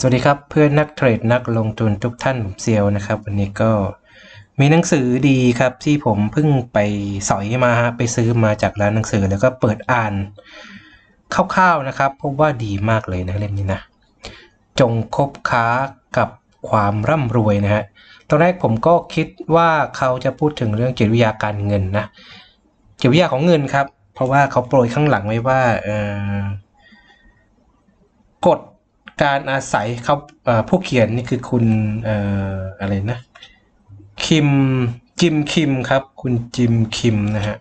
สวัสดีครับเพื่อนนักเทรดนักลงทุนทุกท่านผมเซียวนะครับ วันนี้ก็มีหนังสือดีครับที่ผมเพิ่งไปสอยมาฮะไปซื้อมาจากร้านหนังสือแล้วก็เปิดอ่านคร่าวๆนะครับพบว่าดีมากเลยนะเล่มนี้นะจงคบค้ากับความร่ำรวยนะฮะตอนแรกผมก็คิดว่าเขาจะพูดถึงเรื่องจิตวิทยาการเงินนะจิตวิทยาของเงินครับ เพราะว่าเขาโปรยข้างหลังไว้ว่าเออกฎ การอาศัยเขาผู้เขียนนี่คือคุณอออะไรนะคิมจิมคิมครับ คุณจิมคิมนะฮะ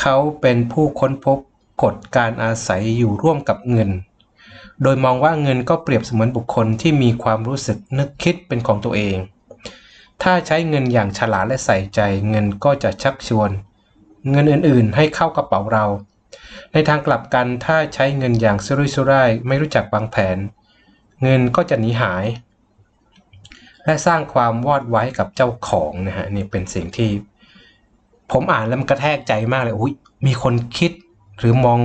เขาเป็นผู้ค้นพบกฎการอาศัยอยู่ร่วมกับเงิน โดยมองว่าเงินก็เปรียบเสมือนบุคคลที่มีความรู้สึกนึกคิดเป็นของตัวเอง ถ้าใช้เงินอย่างฉลาดและใส่ใจเงินก็จะชักชวน เงินอื่นๆ ให้เข้ากระเป๋าเรา ในทางกลับกันถ้าใช้เงินอย่างสุรุ่ยสุร่ายไม่รู้จักวางแผน เงินก็จะหนีหาย และสร้างความวอดไว้กับเจ้าของนะฮะนี่เป็นสิ่งที่ ผมอ่านแล้วมันกระแทกใจมากเลยอุ้ยมีคนคิดหรือมอง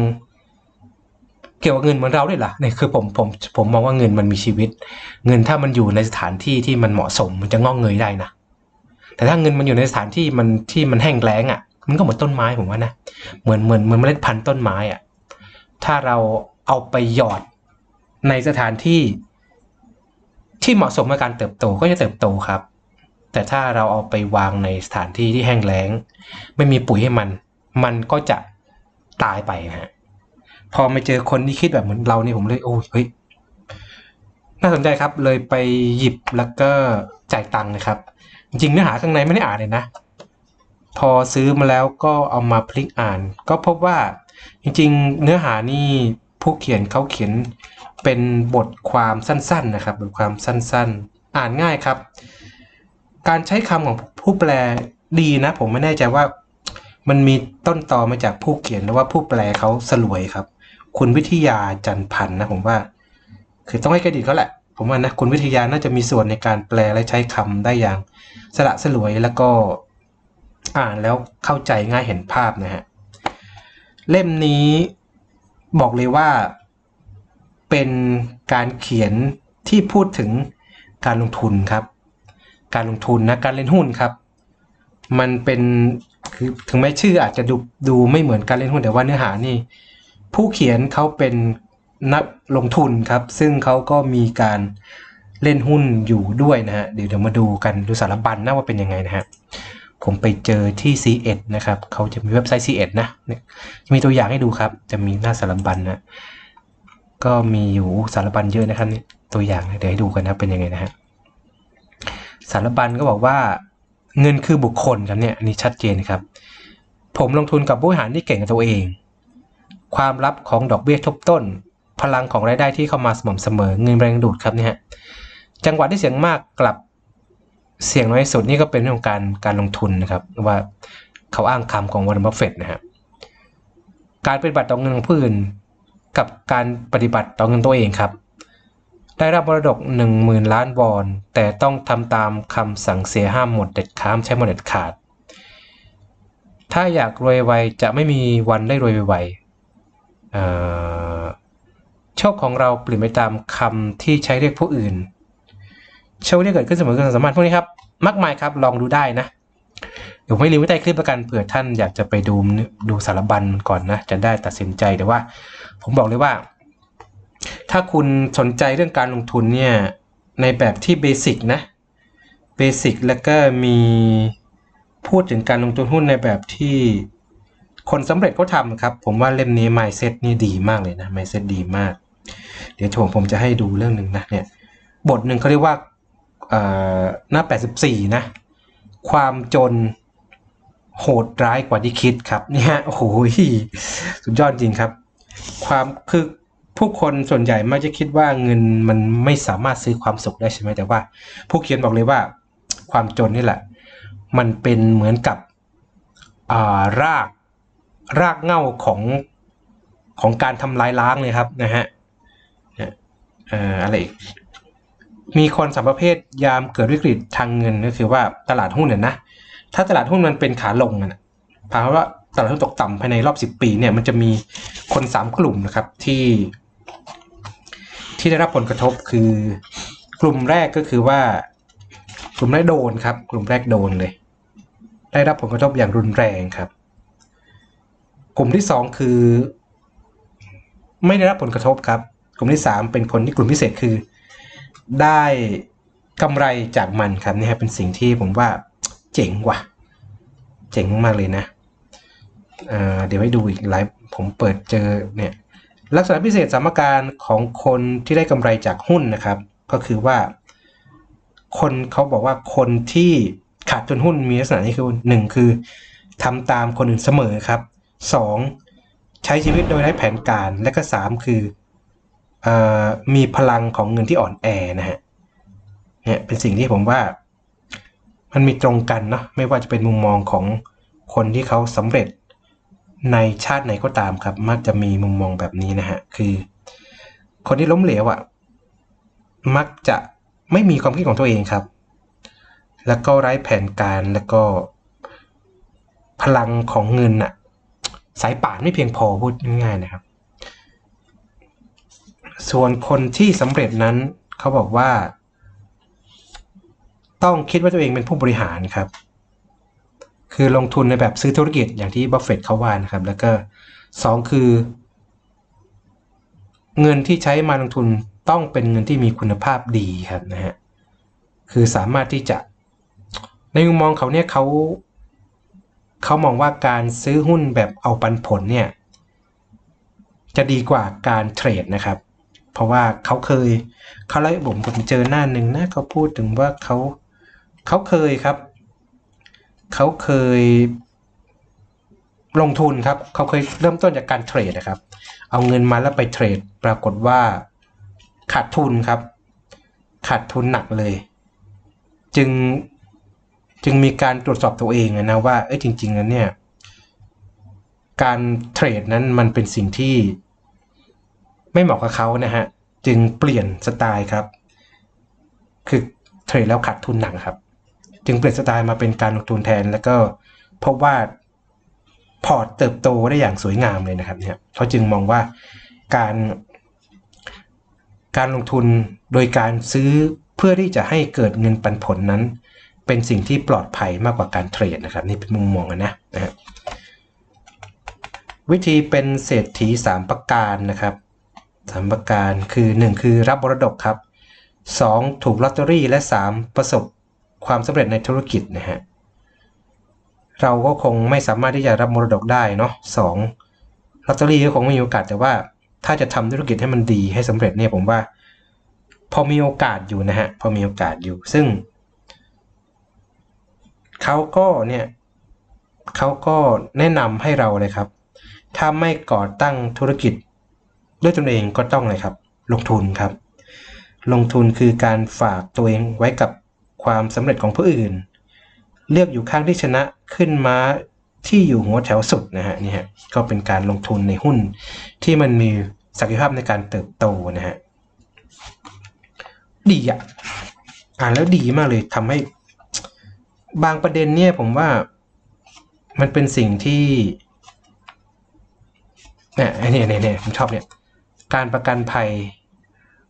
เกี่ยวกับเงินเหมือนเราด้วยล่ะเนี่ยคือผมผมผมมองว่าเงินมันมีชีวิต เงินถ้ามันอยู่ในสถานที่ที่มันเหมาะสมมันจะงอกเงยได้นะแต่ถ้าเงินมันอยู่ในสถานที่มันที่มันแห้งแล้งอะ มันก็เหมือนต้นไม้ผมว่านะเหมือนเหมือนเหมือนเมล็ดพันธุ์ต้นไม้อะถ้าเราเอาไปหยอดในสถานที่ที่เหมาะสมกับการเติบโตก็จะเติบโตครับ แต่ถ้าเราเอาไปวางในสถานที่ที่แห้งแล้ง ไม่มีปุ๋ยให้มัน มันก็จะตายไปนะฮะพอมาเจอคนที่คิดแบบเหมือนเราเนี่ยผมเลยโอ้ยเฮ้ยน่าสนใจครับเลยไปหยิบแล้วก็จ่ายตังค์นะครับ จริงเนื้อหาข้างในไม่ได้อ่านเลยนะ พอซื้อมาแล้วก็เอามาพลิกอ่าน ก็พบว่าจริงๆ เนื้อหานี่ผู้เขียนเขาเขียนเป็นบทความสั้นๆนะครับบทความสั้นๆ อ่านง่ายครับ การใช้คำของผู้แปลดีนะ ผมไม่แน่ใจว่ามันมีต้นตอมาจากผู้เขียนหรือว่าผู้แปลเขาสลวยครับ คุณวิทยาจันพันนะผมว่า คือต้องให้เครดิตเขาแหละ ผมว่านะคุณวิทยาน่าจะมีส่วนในการแปลและใช้คำได้อย่างสละสลวยแล้วก็ อ่านแล้วเข้าใจง่ายเห็นภาพนะฮะ เล่มนี้บอกเลยว่าเป็นการเขียนที่พูดถึงการลงทุนครับ การลงทุนนะการเล่นหุ้นครับ มันเป็นคือถึงแม้ชื่ออาจจะดูดูไม่เหมือนการเล่นหุ้นแต่ว่าเนื้อหานี่ ผู้เขียนเขาเป็นนักลงทุนครับ ซึ่งเขาก็มีการเล่นหุ้นอยู่ด้วยนะฮะเดี๋ยวเดี๋ยวมาดูกันดูสารบัญนะว่าเป็นยังไงนะฮะ ผมไปเจอที่ C1 นะครับ เขาจะมีเว็บไซต์ C1 นะเนี่ยจะมีตัวอย่างให้ดูครับ จะมีหน้าสารบัญนะก็มีอยู่สารบัญเยอะนะครับนี่ตัวอย่างเดี๋ยวให้ดูกันนะเป็นยังไงนะฮะสารบัญก็บอกว่าเงินคือบุคคลครับเนี่ยนนี้ชัดเจนครับ ผมลงทุนกับผู้บริหารที่เก่งกับตัวเอง ความลับของดอกเบี้ยทบต้น พลังของรายได้ที่เข้ามาสม่ำเสมอเงินแรงดูดครับเนี่ยฮะจังหวะที่เสี่ยงมากกลับ เสี่ยงน้อยสุดนี่ก็เป็นเรื่องของการการลงทุนนะครับว่าเขาอ้างคำของวอร์เรนบัฟเฟตนะฮะการปฏิบัติต่อเงินของผู้อื่นกับการปฏิบัติต่อเงินตัวเองครับ ได้รับมรดก 1 0,000 ล้านวอน แต่ต้องทำตามคำสั่งเสียห้ามหมดเด็ดขาดใช้หมดเด็ดขาด ถ้าอยากรวยไวจะไม่มีวันได้รวยไวโชคของเราเปลี่ยนไปตามคำที่ใช้เรียกผู้อื่น โชคที่เกิดขึ้นเสมอความสามารถพวกนี้ครับมากมายครับลองดูได้นะเดี๋ยวผมไม่รีวิวใต้คลิปประกันเผื่อท่านอยากจะไปดูดูสารบัญก่อนนะจะได้ตัดสินใจแต่ว่า ผมบอกเลยว่า ถ้าคุณสนใจเรื่องการลงทุนเนี่ยในแบบที่เบสิกนะเบสิกแล้วก็มีพูดถึงการลงทุนหุ้นในแบบที่คนสำเร็จเขาทำครับ ผมว่าเล่มนี้ mindset นี่ดีมากเลยนะ mindset ดีมาก เดี๋ยวผมผมจะให้ดูเรื่องหนึ่งนะเนี่ยบทหนึ่งเขาเรียกว่า หน้า 84 นะ ความจนโหดร้ายกว่าที่คิดครับเนี่ยโอ้โหสุดยอดจริงครับ ความคือผู้คนส่วนใหญ่มักจะคิดว่าเงินมันไม่สามารถซื้อความสุขได้ใช่ไหมแต่ว่า ผู้เขียนบอกเลยว่า ความจนนี่แหละ มันเป็นเหมือนกับารากรากเง้าของของการทำลายล้างเลยครับนะฮะเอ่ออะไรอีก มีคนสามประเภทยามเกิดวิกฤตทางเงินก็คือว่าตลาดหุ้นเนี่ยนะ ถ้าตลาดหุ้นมันเป็นขาลงอะนะภาวะตลาดหุ้นตกต่ำภายในรอบ 10 ปีเนี่ยมันจะมีคน 3 กลุ่มนะครับที่ที่ได้รับผลกระทบคือกลุ่มแรกก็คือว่า กลุ่มแรกโดนครับ กลุ่มแรกโดนเลย ได้รับผลกระทบอย่างรุนแรงครับ กลุ่มที่สองคือ ไม่ได้รับผลกระทบครับ กลุ่มที่สามเป็นคนที่กลุ่มพิเศษคือ ได้กำไรจากมันครับนี่ครับเป็นสิ่งที่ผมว่าเจ๋งว่ะ เจ๋งมากเลยนะเเดี๋ยวให้ดูอีกไลฟ์ผมเปิดเจอเนี่ยลักษณะพิเศษสามการของคนที่ได้กำไรจากหุ้นนะครับ ก็คือว่า คนเขาบอกว่าคนที่ขาดทุนหุ้นมีลักษณะนี้คือหนึ่งคือทำตามคนอื่นเสมอครับสองใช้ชีวิตโดยไร้แผนการและก็สามคือ มีพลังของเงินที่อ่อนแอนะฮะเนี่ยเป็นสิ่งที่ผมว่ามันมีตรงกันเนาะไม่ว่าจะเป็นมุมมองของคนที่เขาสำเร็จในชาติไหนก็ตามครับ มักจะมีมุมมองแบบนี้นะฮะคือ คนที่ล้มเหลวอะ่ะมักจะไม่มีความคิดของตัวเองครับ แล้วก็ไร้แผนการแล้วก็ พลังของเงินอะ่ะ สายป่านไม่เพียงพอพูดง่ายๆนะครับ ส่วนคนที่สำเร็จนั้นเขาบอกว่า ต้องคิดว่าตัวเองเป็นผู้บริหารครับ คือลงทุนในแบบซื้อธุรกิจอย่างที่บัฟเฟตต์เขาว่านะครับ แล้วก็สองคือ เงินที่ใช้มาลงทุนต้องเป็นเงินที่มีคุณภาพดีครับนะฮะคือสามารถที่จะ ในมุมมองเขาเนี่ยเขาเขามองว่าการซื้อหุ้นแบบเอาปันผลเนี่ย จะดีกว่าการเทรดนะครับ เพราะว่าเขาเคยเขาไล่ผมผมเจอหน้าหนึ่งนะเขาพูดถึงว่าเขาเขาเคยครับ เขาเคยลงทุนครับ เขาเคยเริ่มต้นจากการเทรดนะครับ เอาเงินมาแล้วไปเทรด ปรากฏว่าขาดทุนครับ ขาดทุนหนักเลย จึงจึงมีการตรวจสอบตัวเองนะว่าเอ้ยจริงๆแล้วเนี่ย การเทรดนั้นมันเป็นสิ่งที่ ไม่เหมาะกับเขานะฮะ จึงเปลี่ยนสไตล์ครับ คือเทรดแล้วขาดทุนหนักครับ จึงเปลี่ยนสไตล์มาเป็นการลงทุนแทน แล้วก็พบว่าพอร์ตเติบโตได้อย่างสวยงามเลยนะครับเนี่ยเขาจึงมองว่าการการลงทุนโดยการซื้อเพื่อที่จะให้เกิดเงินปันผลนั้น เป็นสิ่งที่ปลอดภัยมากกว่าการเทรดนะครับ นี่เป็นมุมมองนะนะฮะวิธีเป็นเศรษฐี 3 ประการนะครับ สามประการคือ 1 คือรับบรดกครับ 2 ถูกลอตเตอรี่และ 3 ประสบความสำเร็จในธุรกิจนะฮะเราก็คงไม่สามารถที่จะรับมรดกได้เนาะสองลอตเตอรี่ก็คงไม่มีโอกาสแต่ว่า ถ้าจะทำธุรกิจให้มันดีให้สำเร็จเนี่ยผมว่า พอมีโอกาสอยู่นะฮะพอมีโอกาสอยู่ ซึ่งเขาก็เนี่ยเขาก็แนะนำให้เราเลยครับ ถ้าไม่ก่อตั้งธุรกิจ ด้วยตนเองก็ต้องเลยครับ ลงทุนครับ ลงทุนคือการฝากตัวเองไว้กับความสำเร็จของผู้อื่น เลือกอยู่ข้างที่ชนะขึ้นมาที่อยู่หัวแถวสุดนะฮะนี่ฮะก็เป็นการลงทุนในหุ้น ที่มันมีศักยภาพในการเติบโตนะฮะดีอะอ่านแล้วดีมากเลยทำให้ บางประเด็นเนี่ยผมว่ามันเป็นสิ่งที่เนี่ยเนี่ยเนี่ยเนี่ยผมชอบเนี่ย การประกันภัย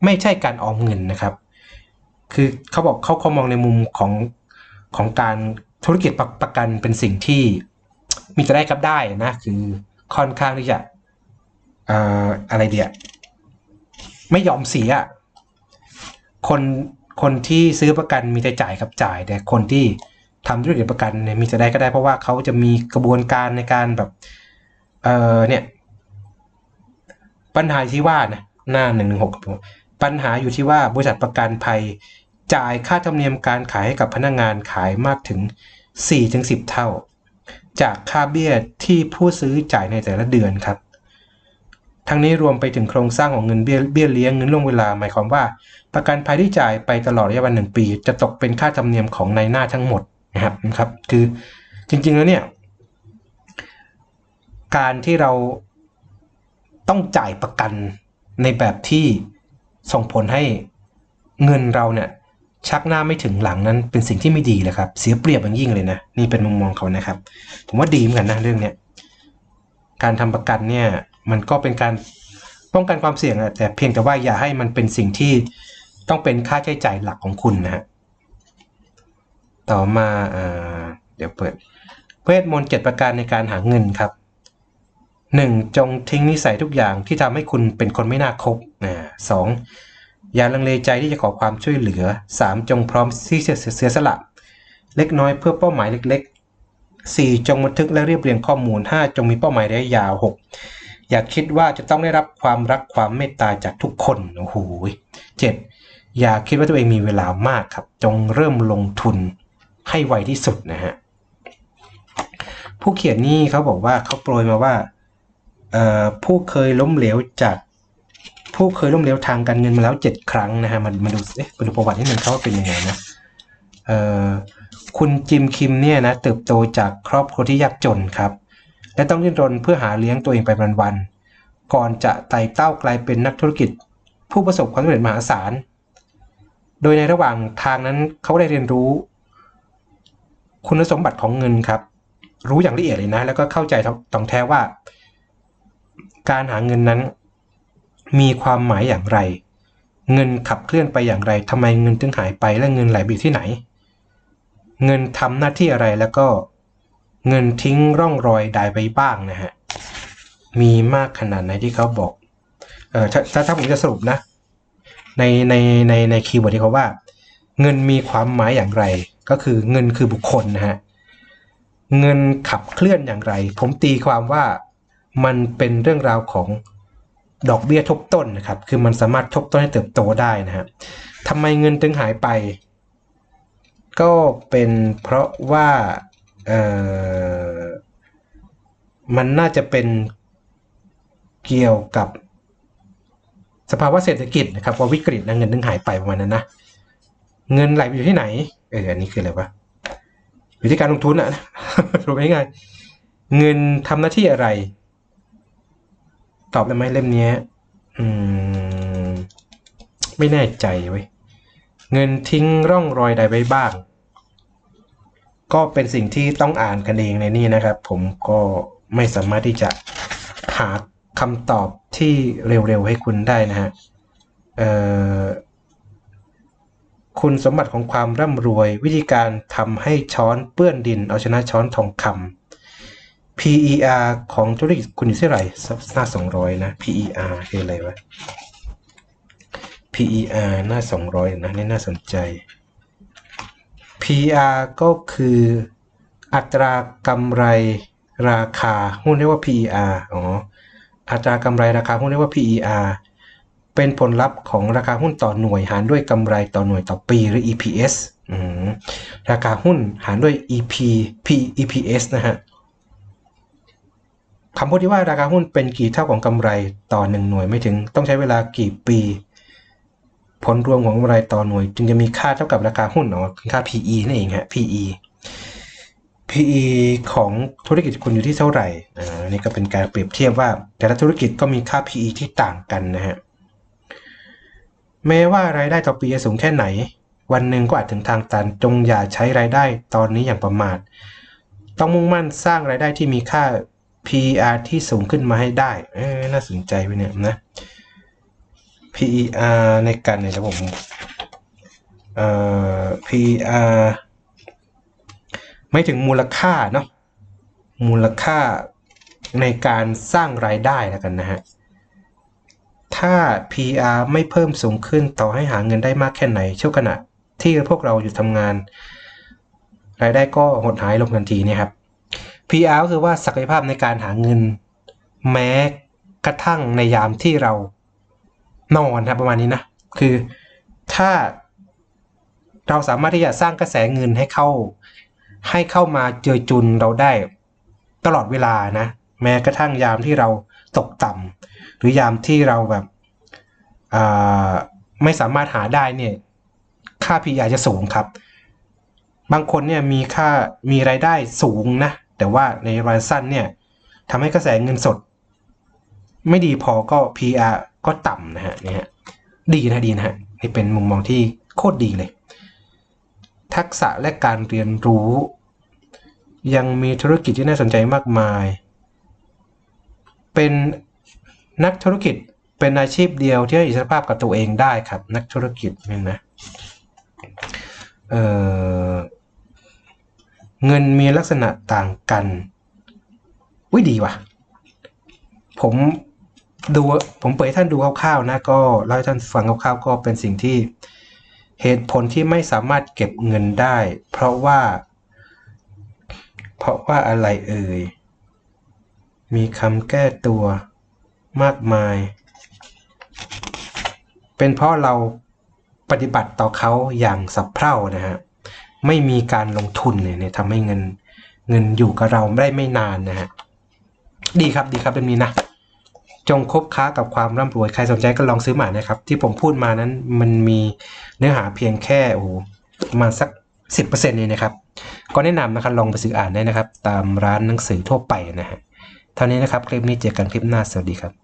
ไม่ใช่การออมเงินนะครับ คือเขาบอกเขาเขามองในมุมของของการธุรกิจประประกันเป็นสิ่งที่มีจะได้กับได้นะคือค่อนข้างที่จะเอ่ออะไรเดียไม่ยอมเสียคนคนที่ซื้อประกันมีแต่จ่ายกับจ่าย แต่คนที่ทำธุรกิจประกันเนี่ยมีจะได้ก็ได้เพราะว่าเขาจะมีกระบวนการในการแบบเออเนี่ย ปัญหาที่ว่านะหน้าหนึ่งหนึ่งหกปัญหาอยู่ที่ว่าบริษัทประกันภัย จ่ายค่าธรรมเนียมการขายให้กับพนักงงานขายมากถึง 4-10 เท่า จากค่าเบี้ยที่ผู้ซื้อจ่ายในแต่ละเดือนครับ ทั้งนี้รวมไปถึงโครงสร้างของเงินเบี้ยเบี้ยเลี้ยงเงินล่วงเวลาหมายความว่า ประกันภัยที่จ่ายไปตลอดระยะเวลาหนึ่งปี จะตกเป็นค่าธรรมเนียมของนายหน้าทั้งหมดนะครับนะครับ คือจริงๆแล้วเนี่ยการที่เรา ต้องจ่ายประกันในแบบที่ส่งผลให้เงินเราเนี่ยชักหน้าไม่ถึงหลังนั้นเป็นสิ่งที่ไม่ดีเลยครับ เสียเปรียบอย่างยิ่งเลยนะ นี่เป็นมุมมองเขานะครับ ผมว่าดีเหมือนกันนะเรื่องเนี้ยการทำประกันเนี่ยมันก็เป็นการป้องกันความเสี่ยงอะแต่เพียงแต่ว่าอย่าให้มันเป็นสิ่งที่ต้องเป็นค่าใช้จ่ายหลักของคุณนะฮะต่อมาอ่าเดี๋ยวเปิดเวทมนต์เจ็ดประการในการหาเงินครับ หนึ่งจงทิ้งนิสัยทุกอย่างที่ทำให้คุณเป็นคนไม่น่าคบนะสองอย่าลังเลใจที่จะขอความช่วยเหลือสามจงพร้อมที่จะเสียสละ เล็กน้อยเพื่อเป้าหมายเล็กๆสี่จงบันทึกและเรียบเรียงข้อมูลห้าจงมีเป้าหมายระยะยาวหกอย่าคิดว่าจะต้องได้รับความรักความเมตตาจากทุกคนโอ้โหเจ็ดอย่าคิดว่าตัวเองมีเวลามากครับ จงเริ่มลงทุนให้ไวที่สุดนะฮะผู้เขียนนี่เขาบอกว่าเขาโปรยมาว่า ผู้เคยล้มเหลวจากผู้เคยล้มเหลวทางการเงินมาแล้วเจ็ดครั้งนะฮะมันมาดูเอ๊ะมาดูประวัตินิดนึงเขาเป็นยังไงนะคุณจิมคิมเนี่ยนะเติบโตจากครอบครัวที่ยากจนครับ และต้องดิ้นรนเพื่อหาเลี้ยงตัวเองไปวันๆก่อนจะไต่เต้ากลายเป็นนักธุรกิจ ผู้ประสบความสำเร็จมหาศาล โดยในระหว่างทางนั้นเขาได้เรียนรู้ คุณสมบัติของเงินครับ รู้อย่างละเอียดเลยนะ แล้วก็เข้าใจตองแท้ว่า การหาเงินนั้น มีความหมายอย่างไร เงินขับเคลื่อนไปอย่างไรทำไมเงินถึงหายไปและเงินไหลไปอยู่ที่ไหน เงินทำหน้าที่อะไรแล้วก็เงินทิ้งร่องรอยใดไปบ้างนะฮะ มีมากขนาดไหนที่เขาบอก เออถ้าถ้าถ้าผมจะสรุปนะ ในในในในคีย์เวิร์ดที่เขาว่า เงินมีความหมายอย่างไร ก็คือเงินคือบุคคลนะฮะ เงินขับเคลื่อนอย่างไร ผมตีความว่า มันเป็นเรื่องราวของดอกเบี้ยทบต้นนะครับ คือมันสามารถทบต้นให้เติบโตได้นะฮะทำไมเงินถึงหายไป ก็เป็นเพราะว่าเออมันน่าจะเป็นเกี่ยวกับสภาวะเศรษฐกิจนะครับว่าวิกฤตนะเงินถึงหายไปประมาณนั้นนะเงินไหลไปอยู่ที่ไหนเอออันนี้คืออะไรวะอยู่ที่การลงทุนอะนะรู้ง่ายๆเงินทำหน้าที่อะไร ตอบได้ไหมเล่มนี้อืม ไม่แน่ใจเว้ย เงินทิ้งร่องรอยใดไว้บ้าง ก็เป็นสิ่งที่ต้องอ่านกันเองในนี่นะครับ ผมก็ไม่สามารถที่จะหาคำตอบที่เร็วๆให้คุณได้นะฮะคุณสมบัติของความร่ำรวย วิธีการทำให้ช้อนเปื้อนดิน เอาชนะช้อนทองคำ PER ของธุรกิจคุณอยู่ที่ไหนหน้า 200 นะ PER คืออะไรวะ PER หน้า 200 นะ นี่น่าสนใจ PER ก็คืออัตรากำไรราคาหุ้นเรียกว่า PER อ๋อ อัตรากำไรราคาหุ้นเรียกว่า PER เป็นผลลัพธ์ของราคาหุ้นต่อหน่วยหารด้วยกำไรต่อหน่วยต่อปีหรือ EPS อราคาหุ้นหารด้วย EP P EPS นะฮะ คำพูดที่ว่าราคาหุ้นเป็นกี่เท่าของกำไรต่อหนึ่งหน่วยไม่ถึง ต้องใช้เวลากี่ปี ผลรวมของกำไรต่อหน่วย จึงจะมีค่าเท่ากับราคาหุ้นเนาะค่า PE นั่นเองฮะ PE PE ของธุรกิจคุณอยู่ที่เท่าไหร่อ่านี่ก็เป็นการเปรียบเทียบว่า แต่ละธุรกิจก็มีค่า PE ที่ต่างกันนะฮะแม้ว่ารายได้ต่อปีจะสูงแค่ไหน วันหนึ่งก็อาจถึงทางตันจงอย่าใช้รายได้ตอนนี้อย่างประมาทต้องมุ่งมั่นสร้างรายได้ที่มีค่า PER ที่สูงขึ้นมาให้ได้ เอ้ยน่าสนใจไปเนี่ยนะ PER ในกันเนี่ยนะผมเอ่อ PER ไม่ถึงมูลค่าเนาะมูลค่าในการสร้างรายได้แล้วกันนะฮะ ถ้า PR ไม่เพิ่มสูงขึ้นต่อให้หาเงินได้มากแค่ไหนช่วงขณะที่พวกเราอยู่ทำงาน รายได้ก็หดหายลงทันทีเนี่ยครับ PR คือว่าศักยภาพในการหาเงิน แม้กระทั่งในยามที่เรานอนครับประมาณนี้นะ คือถ้าเราสามารถที่จะสร้างกระแสเงินให้เข้า ให้เข้ามาเจอจุนเราได้ตลอดเวลานะ แม้กระทั่งยามที่เราตกต่ำหรือยามที่เราแบบไม่สามารถหาได้เนี่ยค่า PR จะสูงครับ บางคนเนี่ยมีค่ามีรายได้สูงนะ แต่ว่าในระยะสั้นเนี่ยทำให้กระแสเงินสด ไม่ดีพอก็ PR ก็ต่ำนะฮะเนี่ยฮะดีนะดีนะฮะนี่เป็นมุมมองที่โคตรดีเลย ทักษะและการเรียนรู้ ยังมีธุรกิจที่น่าสนใจมากมาย เป็นนักธุรกิจเป็นอาชีพเดียวที่ให้อิสรภาพกับตัวเองได้ครับ นักธุรกิจเนี่ยนะเออ เงินมีลักษณะต่างกันวิดีว่ะ ผมดูผมเปิดให้ท่านดูคร่าวๆนะก็เล่าให้ท่านฟังคร่าวๆก็เป็นสิ่งที่เหตุผลที่ไม่สามารถเก็บเงินได้ เพราะว่า เพราะว่าอะไรเอ่ย มีคำแก้ตัวมากมาย เป็นเพราะเราปฏิบัติต่อเขาอย่างสับเพร่านะฮะ ไม่มีการลงทุนเนี่ยเนี่ยทำให้เงินเงินอยู่กับเราได้ไม่นานนะฮะดีครับดีครับเป็นนี้นะจงคบค้ากับความร่ำรวยใครสนใจก็ลองซื้อมานะครับ ที่ผมพูดมานั้นมันมีเนื้อหาเพียงแค่โอ้ประมาณสักสิบเปอร์เซ็นต์นี่นะครับ ก็แนะนำนะครับลองไปซื้ออ่านได้นะครับ ตามร้านหนังสือทั่วไปนะฮะเท่านี้นะครับคลิปนี้เจอกันคลิปหน้าสวัสดีครับ